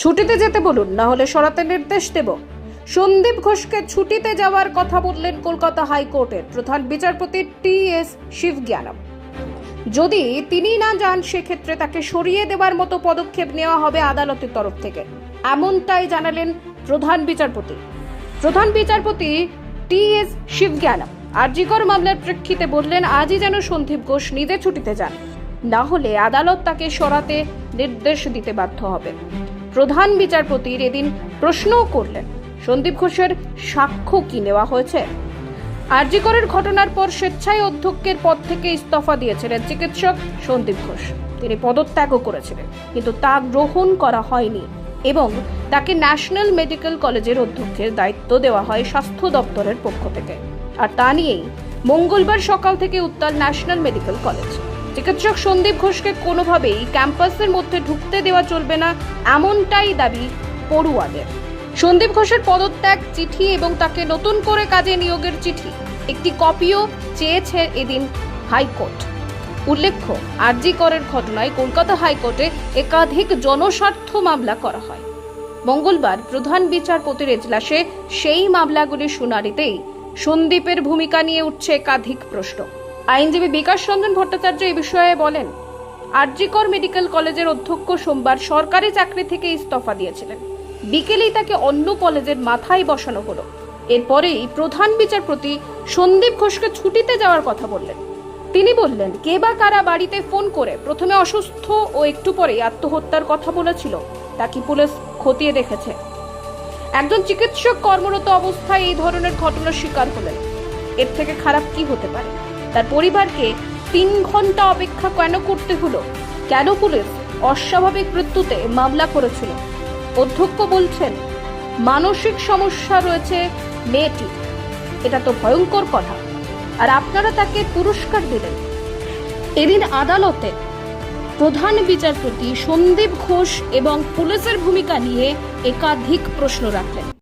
ছুটিতে যেতে বলুন, না হলে সরাতে নির্দেশ দেব। সন্দীপ ঘোষকে ছুটিতে যাওয়ার কথা বললেন কলকাতা হাইকোর্টের প্রধান বিচারপতি টি এস শিবজ্ঞানম। যদি তিনি না যান, সেক্ষেত্রে তাকে সরিয়ে দেওয়ার মতো পদক্ষেপ নেওয়া হবে আদালতের তরফ থেকে। এমনটাই জানালেন প্রধান বিচারপতি। প্রধান বিচারপতি টি এস শিবজ্ঞানম। আরজিকর মামলার প্রেক্ষিতে বললেন, আজই যেন সন্দীপ ঘোষ নিজে ছুটিতে যান। না হলে আদালত তাকে সরাতে নির্দেশ দিতে বাধ্য হবে। প্রধান বিচারপতির এদিন প্রশ্নও করলেন। সন্দীপ ঘোষের সাক্ষ্য কি নেওয়া হয়েছে? আরজিকরের ঘটনার পর স্বেচ্ছায় অধ্যক্ষের পদ থেকে ইস্তফা দিয়েছিলেন চিকিৎসক সন্দীপ ঘোষ। তিনি পদত্যাগও করেছিলেন, কিন্তু তা গ্রহণ করা হয়নি এবং তাকে ন্যাশনাল মেডিকেল কলেজের অধ্যক্ষের দায়িত্ব দেওয়া হয় স্বাস্থ্য দপ্তরের পক্ষ থেকে। আর তা নিয়েই মঙ্গলবার সকাল থেকে উত্তাল ন্যাশনাল মেডিকেল কলেজ। চিকিৎসক সন্দীপ ঘোষকে কোনোভাবেই ক্যাম্পাসের মধ্যে ঢুকতে দেওয়া চলবে না, এমনটাই দাবি পড়ুয়াদের। সন্দীপ ঘোষের পদত্যাগ চিঠি এবং তাকে নতুন করে কাজে নিয়োগের চিঠি, একটি কপিও চেয়েছে এদিন হাইকোর্ট। উল্লেখ্য, আরজি করের ঘটনায় কলকাতা হাইকোর্টে একাধিক জনস্বার্থ মামলা করা হয়। মঙ্গলবার প্রধান বিচারপতির এজলাসে সেই মামলাগুলি শুনানিতেই সন্দীপের ভূমিকা নিয়ে উঠছে একাধিক প্রশ্ন। আইনজীবী বিকাশ রঞ্জন ভট্টাচার্য এই বিষয়ে বলেন, আরজিকর মেডিকেল কলেজের অধ্যক্ষ সোমবার সরকারি চাকরি থেকে ইস্তফা দিয়েছিলেন। বিকেলেই তাকে অন্য কলেজের মাথায় বসানো হলো। এরপরেই প্রধান বিচারপতি সন্দীপ ঘোষকে ছুটিতে যাওয়ার কথা বললেন। তিনি বললেন, কে বা কারা বাড়িতে ফোন করে প্রথমে অসুস্থ ও একটু পরে আত্মহত্যার কথা বলেছিল, তা কি পুলিশ খতিয়ে দেখেছে? একজন চিকিৎসক কর্মরত অবস্থায় এই ধরনের ঘটনার শিকার হলেন এর থেকে খারাপ কি হতে পারে? তার পরিবারকে তিন ঘণ্টা অপেক্ষা কেন করতে হলো? কেন পুলিশ অস্বাভাবিক মৃত্যুতে মামলা করেছিল? অধ্যক্ষ বলছেন, মানসিক সমস্যা রয়েছে মেয়েটি। এটা তো ভয়ঙ্কর কথা। আর আপনারা তাকে পুরস্কার দিলেন। এদিন আদালতে প্রধান বিচারপতি সন্দীপ ঘোষ এবং পুলিশের ভূমিকা নিয়ে একাধিক প্রশ্ন রাখলেন।